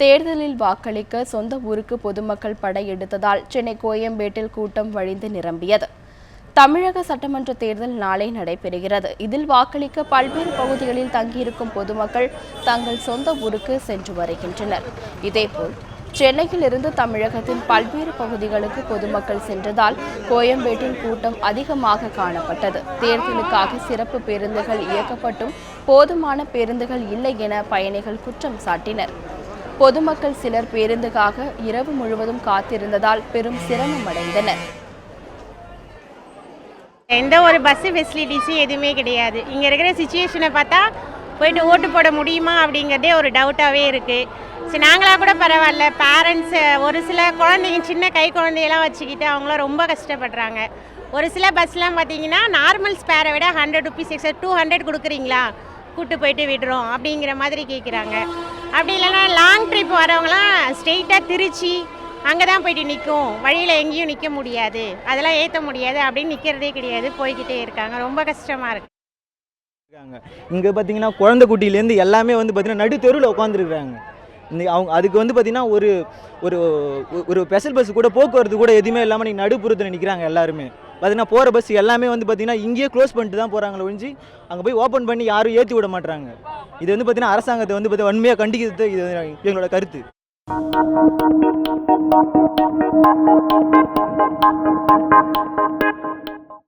தேர்தலில் வாக்களிக்க சொந்த ஊருக்கு பொதுமக்கள் படையெடுத்ததால் சென்னை கோயம்பேட்டில் கூட்டம் வழிந்து நிரம்பியது. தமிழக சட்டமன்ற தேர்தல் நாளை நடைபெறுகிறது. இதில் வாக்களிக்க பல்வேறு பகுதிகளில் தங்கியிருக்கும் பொதுமக்கள் தங்கள் சொந்த ஊருக்கு சென்று வருகின்றனர். இதேபோல் சென்னையில் இருந்து தமிழகத்தின் பல்வேறு பகுதிகளுக்கு பொதுமக்கள் சென்றதால் கோயம்பேட்டில் கூட்டம் அதிகமாக காணப்பட்டது. தேர்தலுக்காக சிறப்பு பேருந்துகள் இயக்கப்பட்டும் போதுமான பேருந்துகள் இல்லை என பயணிகள் குற்றம் சாட்டினர். பொதுமக்கள் சிலர் பேருந்துக்காக இரவு முழுவதும் காத்திருந்ததால் பெரும் சிரமம் அடைந்தனர். எந்த ஒரு பஸ்ஸு ஃபெசிலிட்டிஸும் எதுவுமே கிடையாது. இங்கே இருக்கிற சுச்சுவேஷனை பார்த்தா போயிட்டு ஓட்டு போட முடியுமா அப்படிங்கிறதே ஒரு டவுட்டாகவே இருக்குது சரி நாங்களாக கூட பரவாயில்ல. பேரண்ட்ஸு ஒரு சில குழந்தைங்க சின்ன கை குழந்தையெல்லாம் வச்சுக்கிட்டு அவங்களாம் ரொம்ப கஷ்டப்படுறாங்க. ஒரு சில பஸ்லாம் பார்த்தீங்கன்னா நார்மல் ஸ்பேரை விட hundred rupees extra two hundred கொடுக்குறீங்களா? கூட்டு போயிட்டு விடுறோம் அப்படிங்கிற மாதிரி கேட்குறாங்க அப்படி இல்லைன்னா லாங் ட்ரிப் வரவங்களாம் ஸ்ட்ரெயிட்டாக திருச்சி அங்கே தான் போயிட்டு நிற்கும் வழியில் எங்கேயும் நிற்க முடியாது. அதெல்லாம் ஏற்ற முடியாது அப்படின்னு நிற்கிறதே கிடையாது. போய்கிட்டே இருக்காங்க. ரொம்ப கஷ்டமாக இருக்குது இருக்காங்க. இங்கே பார்த்தீங்கன்னா குழந்தை குட்டியிலேருந்து எல்லாமே வந்து பார்த்தீங்கன்னா நடு தெருவில் உட்காந்துருக்குறாங்க இந்த அவங்க அதுக்கு வந்து பார்த்தீங்கன்னா ஒரு ஒரு ஒரு ஸ்பெஷல் பஸ் கூட போக்குவரத்து கூட எதுவுமே இல்லாமல் நீங்கள் நடுப்புறத்தில் நிற்கிறாங்க எல்லாருமே. பார்த்திங்கன்னா போகிற பஸ் எல்லாமே வந்து பார்த்தீங்கன்னா இங்கேயே க்ளோஸ் பண்ணிட்டு தான் போகிறாங்களே ஒழிஞ்சு அங்கே போய் ஓப்பன் பண்ணி யாரும் ஏற்றி விட மாட்டாங்க இது வந்து பார்த்திங்கன்னா அரசாங்கத்தை வந்து பார்த்தீங்கன்னா வன்மையாக கண்டிக்கிறது இது எங்களோட கருத்து.